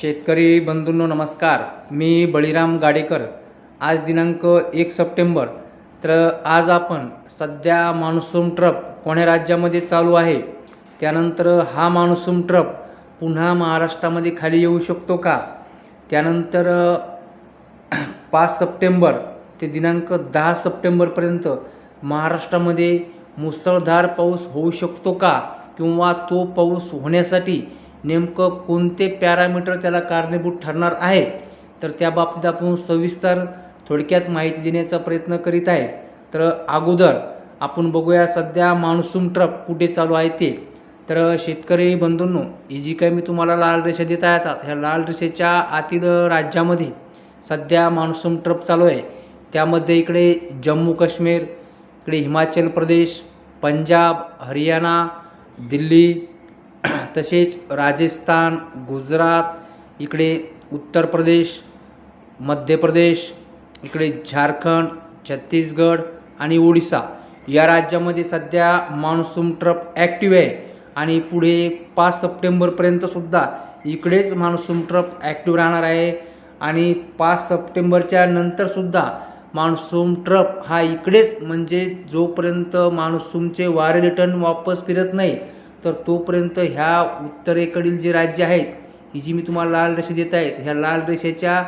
शेतकरी बंधूंनो नमस्कार. मी बळीराम गाडेकर. आज दिनांक एक सप्टेंबर. तर आज आपण सध्या मान्सून ट्रप कोण्या राज्यामध्ये चालू आहे? त्यानंतर हा मान्सून ट्रप पुन्हा महाराष्ट्रामध्ये खाली येऊ शकतो का? त्यानंतर पाच सप्टेंबर ते दिनांक दहा सप्टेंबरपर्यंत महाराष्ट्रामध्ये मुसळधार पाऊस होऊ शकतो का? किंवा तो पाऊस होण्यासाठी नेमकं कोणते पॅरामीटर त्याला कारणीभूत ठरणार आहे तर त्या बाबतीत आपण सविस्तर थोडक्यात माहिती देण्याचा प्रयत्न करीत आहे. तर अगोदर आपण बघूया सध्या मान्सून ट्रप कुठे चालू आहे ते. तर शेतकरी बंधूंनो ही जी काही मी तुम्हाला लाल रेषा देत आहे ह्या लाल रेषेच्या आतील राज्यामध्ये सध्या मान्सून ट्रप चालू आहे. त्यामध्ये इकडे जम्मू काश्मीर इकडे हिमाचल प्रदेश पंजाब हरियाणा दिल्ली तसेच राजस्थान गुजरात इकडे उत्तर प्रदेश मध्य प्रदेश इकडे झारखंड छत्तीसगड आणि ओडिसा या राज्यामध्ये सध्या मान्सून ट्रप ॲक्टिव्ह आहे. आणि पुढे पाच सप्टेंबरपर्यंतसुद्धा इकडेच मान्सून ट्रप ॲक्टिव्ह राहणार आहे. आणि पाच सप्टेंबरच्या नंतरसुद्धा मान्सून ट्रप हा इकडेच म्हणजे जोपर्यंत मान्सूनचे वारे रिटर्न वापस फिरत नाही तर तोपर्यंत ह्या उत्तरेकडील जे राज्य आहेत ही जी मी तुम्हाला लाल रेषा देत आहेत ह्या लाल रेषेच्या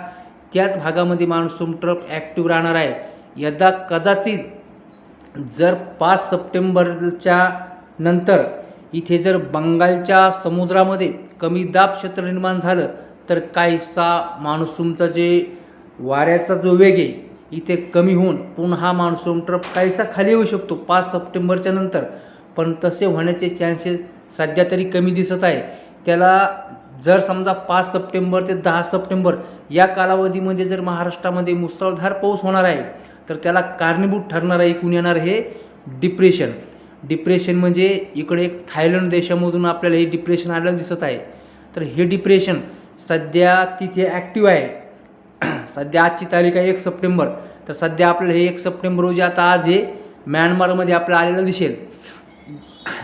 त्याच भागामध्ये मान्सून ट्रप ॲक्टिव्ह राहणार आहे. यदा कदाचित जर पाच सप्टेंबरच्या नंतर इथे जर बंगालच्या समुद्रामध्ये कमी दाब क्षेत्र निर्माण झालं तर काहीसा मान्सूनचा जे वाऱ्याचा जो वेग आहे इथे कमी होऊन पुन्हा मान्सून ट्रप काहीसा खाली येऊ शकतो. पाच सप्टेंबरच्या नंतर पण तसे होण्याचे चान्सेस सध्या तरी कमी दिसत आहे. त्याला जर समजा पाच सप्टेंबर ते दहा सप्टेंबर या कालावधीमध्ये जर महाराष्ट्रामध्ये मुसळधार पाऊस होणार आहे तर त्याला कारणीभूत ठरणार आहे एकूण येणार हे डिप्रेशन डिप्रेशन म्हणजे इकडे एक थायलंड देशामधून आपल्याला हे डिप्रेशन आलेलं दिसत आहे. तर हे डिप्रेशन सध्या तिथे ॲक्टिव्ह आहे. सध्या आजची तारीख आहे एक सप्टेंबर. तर सध्या आपल्याला हे एक सप्टेंबर रोजी आता आज हे म्यानमारमध्ये आपल्याला आलेलं दिसेल.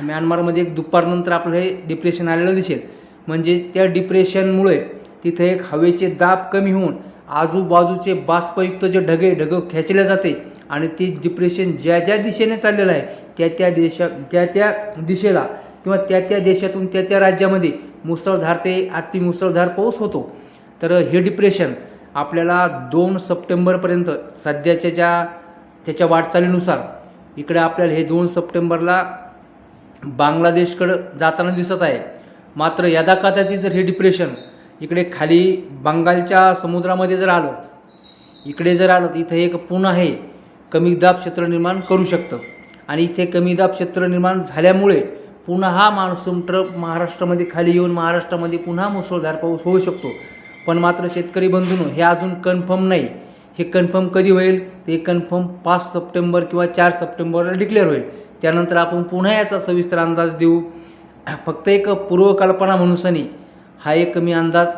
म्यानमारमध्ये एक दुपारनंतर आपलं हे डिप्रेशन आलेलं दिसेल. म्हणजे त्या डिप्रेशनमुळे तिथे एक हवेचे दाब कमी होऊन आजूबाजूचे बाष्पयुक्त जे ढगे ढग खेचले जाते आणि ते डिप्रेशन ज्या ज्या दिशेने चाललेलं आहे त्या त्या देशा त्या त्या दिशेला किंवा त्या त्या देशातून त्या त्या राज्यामध्ये मुसळधार ते अतिमुसळधार पाऊस होतो. तर हे डिप्रेशन आपल्याला दोन सप्टेंबरपर्यंत सध्याच्या ज्या त्याच्या वाटचालीनुसार इकडे आपल्याला हे दोन सप्टेंबरला बांगलादेशकडं जाताना दिसत आहे. मात्र यदा जर हे डिप्रेशन इकडे खाली बंगालच्या समुद्रामध्ये जर आलं इकडे जर आलं तर इथं एक पुन्हा हे कमी दाब क्षेत्र निर्माण करू शकतं. आणि इथे कमी दाब क्षेत्र निर्माण झाल्यामुळे पुन्हा हा मान्सून ट्रप महाराष्ट्रामध्ये खाली येऊन महाराष्ट्रामध्ये पुन्हा मुसळधार पाऊस होऊ शकतो. पण मात्र शेतकरी बंधून हे अजून कन्फर्म नाही. हे कन्फर्म कधी होईल? ते कन्फर्म पाच सप्टेंबर किंवा चार सप्टेंबरला डिक्लेअर होईल. त्यानंतर आपण पुन्हा याचा सविस्तर अंदाज देऊ. फक्त एक पूर्वकल्पना म्हणून सनी हा एक मी अंदाज